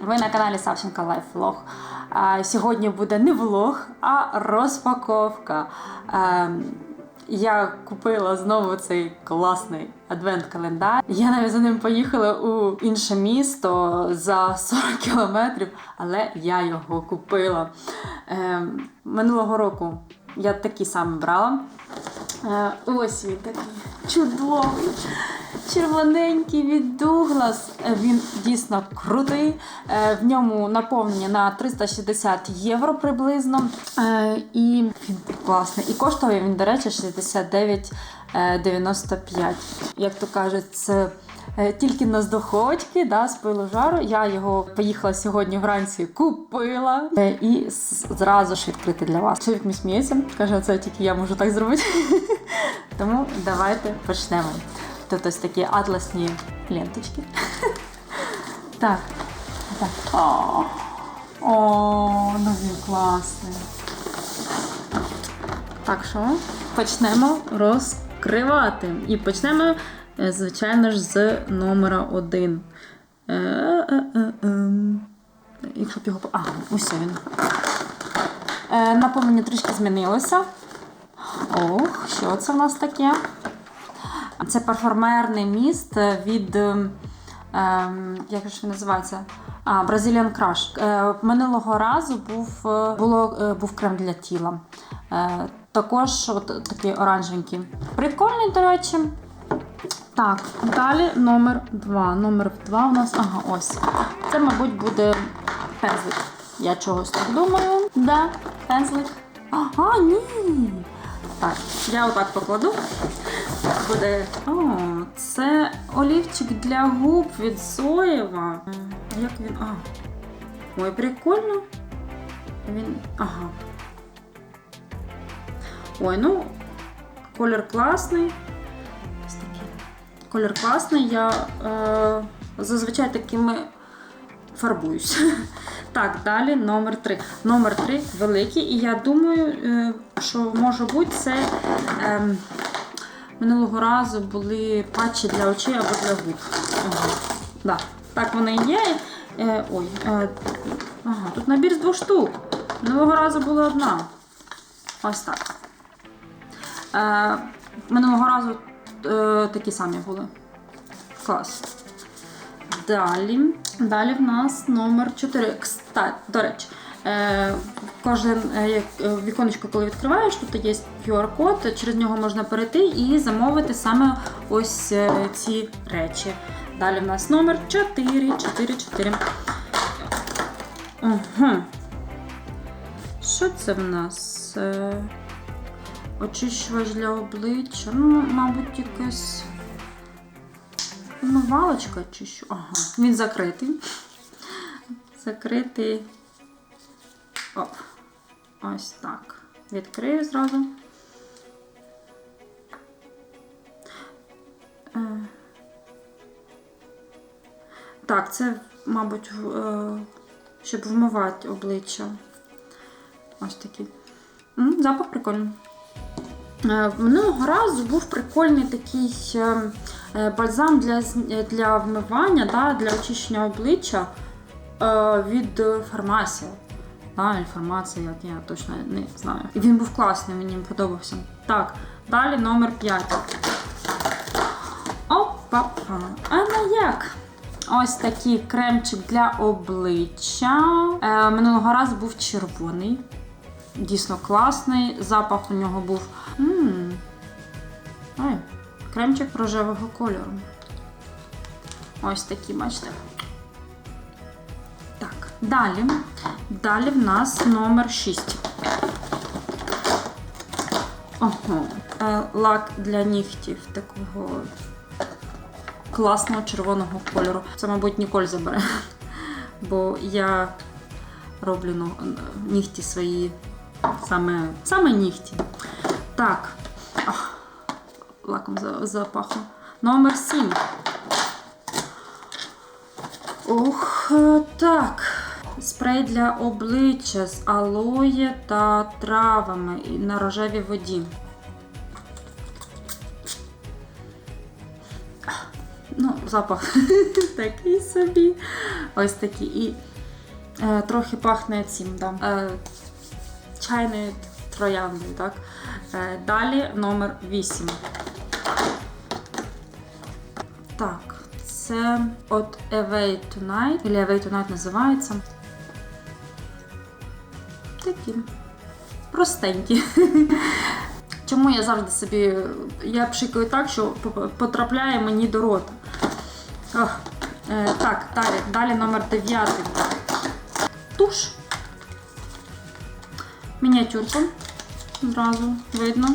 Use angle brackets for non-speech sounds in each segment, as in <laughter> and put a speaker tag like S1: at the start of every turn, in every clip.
S1: Ви на каналі Савченка Лайф Влог. Сьогодні буде не влог, а розпаковка. Я купила знову цей класний адвент-календар. Я навіть за ним поїхала у інше місто за 40 кілометрів, але я його купила. Е, Минулого року я такий самий брала. Е, Ось він такий чудовий, червоненький від Douglas. Е, Він дійсно крутий. Е, В ньому наповнення на 360 євро приблизно. І він класний. І коштує він, до речі, 69,95. Як то кажуть, це. Е, Тільки на здоходьки, да, з пилу жару. Я його поїхала сьогодні вранці, купила е, і зразу ж відкрити для вас. Чоловік мій сміється, каже, це тільки я можу так зробити. <laughs> Тому давайте почнемо. Тут ось такі атласні ленточки. <laughs> Так. так. О, о, ну він класний. Так що почнемо розкривати. І почнемо, звичайно ж, з номера 1. Якщо б його. по- А, ось він. Е, Наповнення трішки змінилося. Ох, що це в нас таке? Це парфумерний міст від. ем, ем, як ж він називається? А, Brazilian Crush. Е, минулого разу був, е, було, е, був крем для тіла. Е, також от такий оранжевенький. Прикольний, до речі. Так, далі номер 2. Номер 2 у нас. Ага, ось. Це, мабуть, буде пензлик. Я чогось так думаю. Да, пензлик. Ага, ні. Так, я отак покладу. Буде. О, це олівчик для губ від Зоєва. Як він. А. Ой, прикольно. Він. Ага. Ой, ну, колір класний. Колір класний. Я е, зазвичай такими фарбуюсь. <laughs> Так, далі номер 3. Номер 3 великий, і я думаю, е, що може бути це. Е, Минулого разу були патчі для очей або для губ. Ага. Да. Так вони є. Е, ой, е, ага, тут набір з двох штук. Минулого разу була одна. Ось так. Е, минулого разу такі самі були. Клас. Далі. Далі в нас номер 4. Кстати, до речі, е, кожен е, е, віконечко, коли відкриваєш, тут є QR-код, через нього можна перейти і замовити саме ось е, ці речі. Далі в нас номер 4, 4, 4. Угу. Що це в нас? Очищувач для обличчя. Ну, мабуть, якась. Умивалочка чи що? Ага. Він закритий. Закритий. Оп. Ось так. Відкрию зразу. Е. Так, це, мабуть, е, щоб вмивати обличчя. Ось такий. Запах прикольний. Е, Минулого разу був прикольний такий е, е, бальзам для, для вмивання, да, для очищення обличчя від фармасії. Да, інформація, як я точно не знаю. І він був класний, мені подобався. Так, далі номер 5. Опа. А на як? Ось такий кремчик для обличчя. Е, минулого разу був червоний. Дійсно класний. Запах у нього був. М Ой, кремчик рожевого кольору. Ось такий, бачите. Так, далі. Далі в нас номер 6. Ого. Е, Лак для нігтів такого класного червоного кольору. Це, мабуть, Ніколь забере. <laughs> Бо я роблю ну, нігті свої саме, саме нігті. Так. Ах, лаком за- запахло. Номер 7. Ух, е, так. Спрей для обличчя з алоє та травами на рожевій воді. ну, запах <laughs> такий собі. Ось такий. І е, трохи пахне цим, да. Е, чайною трояндою, так? Е, далі номер 8. Так, це от Away Tonight, або Away Tonight називається. Такі. Простенькі. <laughs> Чому я завжди собі. Я пшикаю так, що потрапляє мені до рота. Ох. Е, так, далі, далі номер 9. Туш. Мініатюрка. Зразу видно.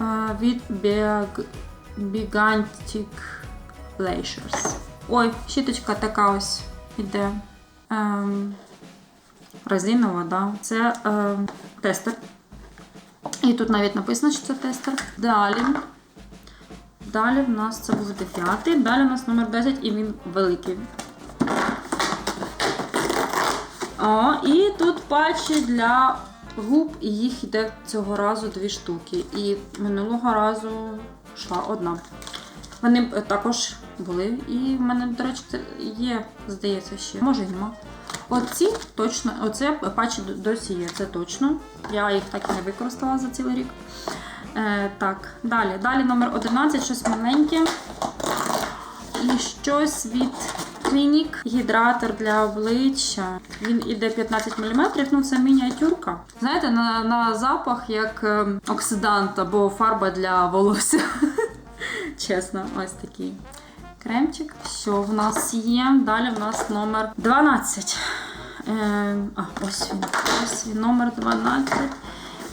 S1: Е, від Big, Bigantic Lashes. Ой, щіточка така ось іде. Ем, резинова, да. Це ем, тестер. І тут навіть написано, що це тестер. Далі. Далі в нас це був 9. Далі у нас номер 10 і він великий. О, і тут патчі для губ, і їх йде цього разу дві штуки. І минулого разу йшла одна. Вони е, також були. І в мене, до речі, є, здається, ще. Може нема. Оці точно, оце патчі досі є, це точно. Я їх так і не використала за цілий рік. Е, так, далі. Далі номер 11, щось маленьке. І щось від Clinique. Гідратор для обличчя. Він іде 15 мм, ну це мініатюрка. Знаєте, на, на запах як ем, оксидант або фарба для волосся. <laughs> Чесно, ось такий кремчик. Що в нас є? Далі в нас номер 12. Е, а, ось він. Ось він, номер 12.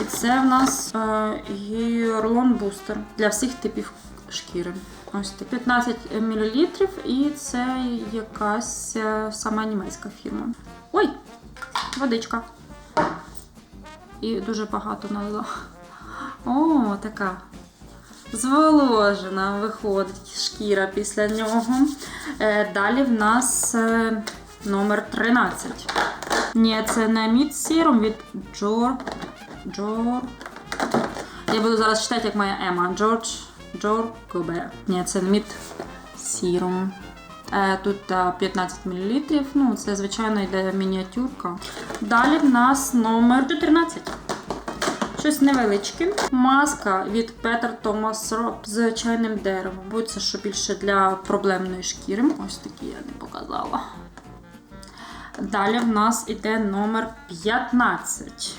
S1: І це в нас е, гірлон бустер для всіх типів шкіри. Ось 15 мл, і це якась е, сама німецька фірма. Ой! Водичка. І дуже багато налила. О, така зволожена виходить шкіра після нього. Е, далі в нас е, номер 13. Ні, це не мід сіром від Джор. Джор. Я буду зараз читати, як моя Ема. Джордж Джор Гобе. Ні, це мід сіром. Е, Тут е, 15 мл. Ну, це, звичайно, йде мініатюрка. Далі в нас номер 14. Щось невеличке. Маска від Peter Thomas Rob з чайним деревом. Будь це що більше для проблемної шкіри. Ось такі я не показала. Далі в нас іде номер 15.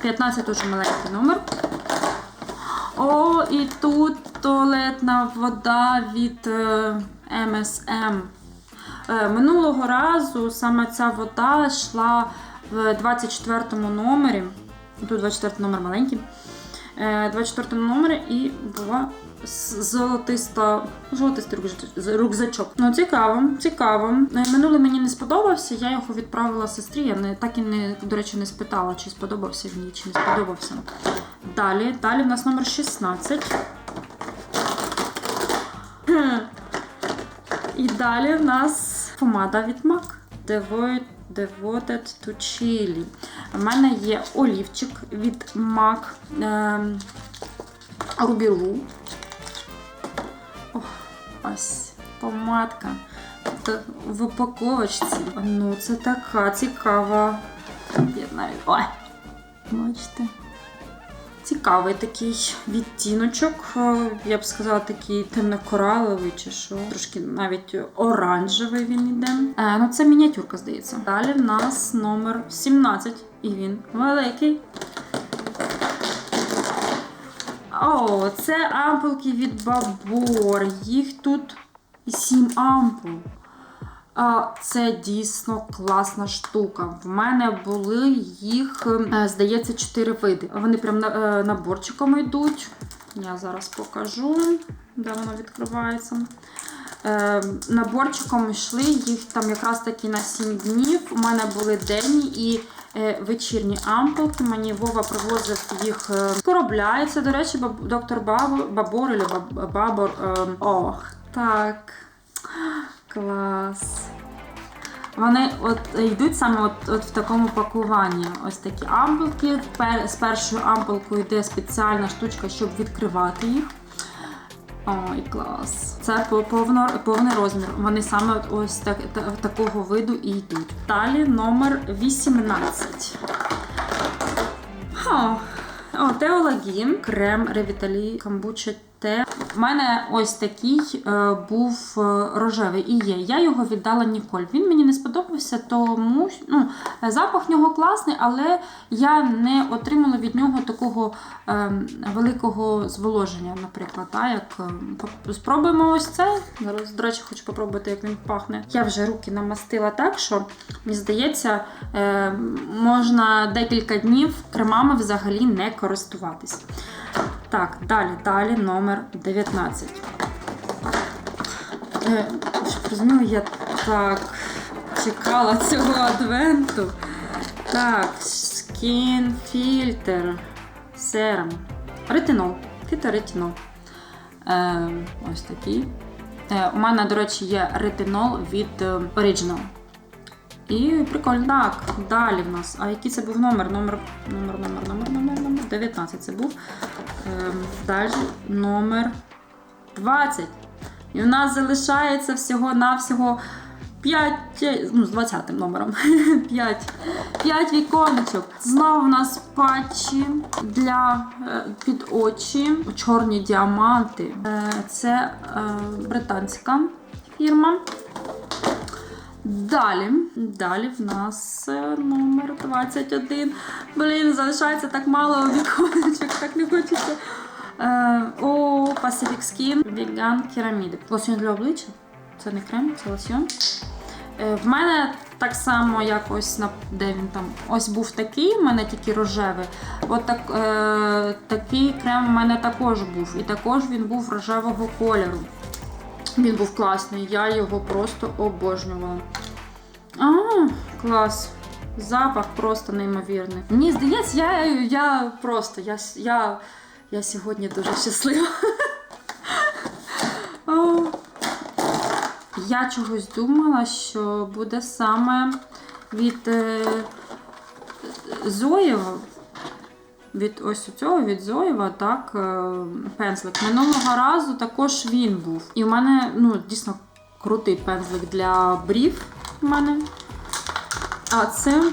S1: 15 дуже маленький номер. О, і тут туалетна вода від е, MSM. Е, Минулого разу саме ця вода йшла в 24 номері. Тут 24 номер маленький. Е, 24 номері і була золотиста, золотистий рюкзач- рюкзачок. Ну, цікаво, цікаво. Е, Минулий мені не сподобався, я його відправила сестрі. Я не, так і не, до речі, не спитала, чи сподобався він чи не сподобався. Далі, далі в нас номер 16. І далі в нас помада від MAC. Devoted, Devoted to Chili. У мене є олівчик від MAC ем, Ruby ось помадка. В упаковочці. Ну, це така цікава. Я навіть. Ой! Бачите? Цікавий такий відтіночок. е, Я б сказала, такий темно-кораловий чи що. Трошки навіть оранжевий він іде. Е, ну, це мініатюрка, здається. Далі в нас номер 17. І він великий. О, це ампулки від Бабор. Їх тут 7 ампул. Це дійсно класна штука. В мене були їх, е, здається, 4 види. Вони прям е, наборчиком йдуть. Я зараз покажу, де воно відкривається. Е, Наборчиком йшли, їх там якраз таки на 7 днів. У мене були денні і вечірні ампулки. Мені Вова привозив їх з до речі, доктор Бабор, Бабор, Бабор. е, Ох, так. Клас. Вони от йдуть саме от, от в такому пакуванні. Ось такі ампулки. З першою ампулкою йде спеціальна штучка, щоб відкривати їх. Ой, клас. Це повно, повний розмір. Вони саме от ось так, та- такого виду і йдуть. Далі номер 18. О, Теолагін, крем Ревіталі, камбуча те. В мене ось такий е, був е, рожевий і є. Я його віддала Ніколь. Він мені не сподобався, тому ну, запах нього класний, але я не отримала від нього такого е, великого зволоження, наприклад. Та, як, е, спробуємо ось це. Зараз, до речі, хочу попробувати, як він пахне. Я вже руки намастила так, що мені здається, е, можна декілька днів кремами взагалі не користуватись. Так, далі, далі номер 19. Е, щоб розуміли, я так чекала <laughs> цього адвенту. Так, Filter Serum. Ретинол. Фіторетинол. Е, ось такий. Е, у мене, до речі, є ретинол від е, Original. І прикольно. Так, далі в нас. А який це був номер? Номер, номер, номер, номер, номер, номер. 19 це був. Ем, далі номер 20. І у нас залишається всього-навсього 5, ну, з 20 номером. <laughs> 5. 5 віконечок. Знову в нас патчі для е, під очі, чорні діаманти. Е, це е, британська фірма. Далі, далі в нас номер 21. Блін, залишається так мало віконечок, так не хочеться. Е, о, Pacific Skin Vegan Кераміди. Лосьон для обличчя. Це не крем, це лосьон. Е, в мене так само, як ось на де він там. Ось був такий, в мене тільки рожевий. От так, е, такий крем в мене також був. І також він був рожевого кольору. Він був класний, я його просто обожнювала. А, клас. Запах просто неймовірний. Мені здається, я, я просто я, я, я сьогодні дуже щаслива. <laughs> Я чогось думала, що буде саме від е, Зоєва. Від ось цього від Зоєва, так, е, пензлик. Минулого разу також він був. І в мене ну, дійсно крутий пензлик для брів. У мене. А це.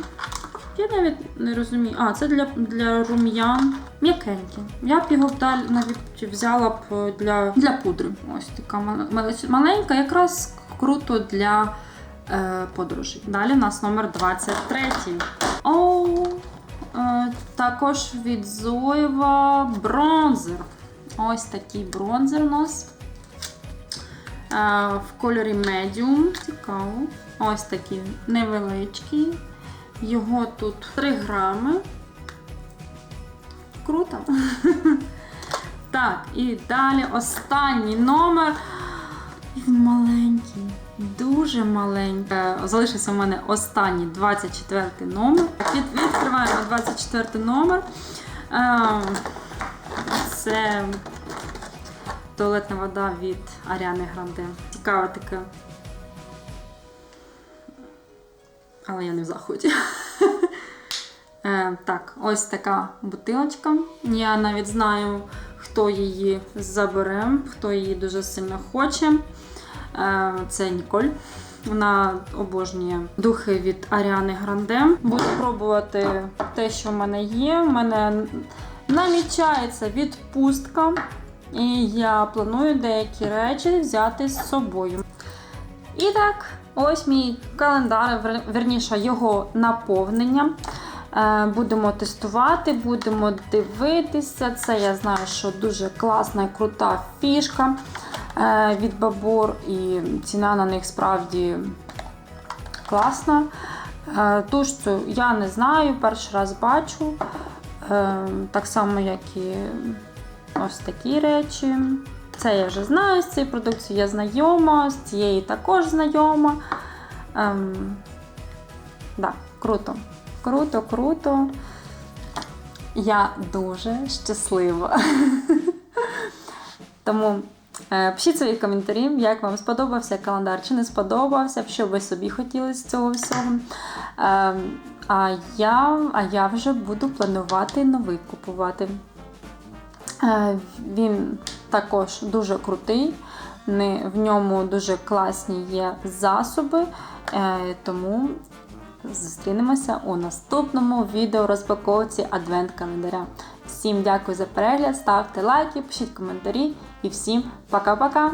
S1: Я навіть не розумію. А, це для, для рум'ян. М'якенький. Я б його навіть взяла б е, для, для пудри. Ось така мал- мал- маленька, якраз круто для е, подорожей. Далі у нас номер 23. О, е, також від Зоєва бронзер. Ось такий бронзер у нас. Е, в кольорі medium. Цікаво. Ось такий невеличкий. Його тут 3 грами. Круто. <laughs> Так, і далі останній номер. Він маленький, дуже маленький. Е, Залишився у мене останній 24 номер. Відкриваємо 24 номер. Е, Це туалетна вода від Аріани Гранде. Цікаве таке. Але я не в заході. <laughs> Е, так, ось така бутилочка. Я навіть знаю, хто її забере, хто її дуже сильно хоче. Е, це Ніколь. Вона обожнює духи від Аріани Гранде. Буду пробувати те, що в мене є. У мене намічається відпустка, і я планую деякі речі взяти з собою. І так, ось мій календар, верніше його наповнення. Е, Будемо тестувати, будемо дивитися. Це я знаю, що дуже класна і крута фішка е, від Бабор, і ціна на них справді класна. Е, Тушцю я не знаю, перший раз бачу. Так само, як і ось такі речі. Це я вже знаю, з цією продукцією я знайома, з цією також знайома. Ем, да, круто. Круто, круто. Я дуже щаслива. <laughs> Тому е, пишіть свої коментарі, як вам сподобався календар чи не сподобався, що ви собі хотіли з цього всього. Е, а, я, а я вже буду планувати новий купувати. Е, він також дуже крутий. В ньому дуже класні є засоби, е, тому зустрінемося у наступному відео розпаковці адвент-календаря. Всім дякую за перегляд, ставте лайки, пишіть коментарі і всім пока-пока!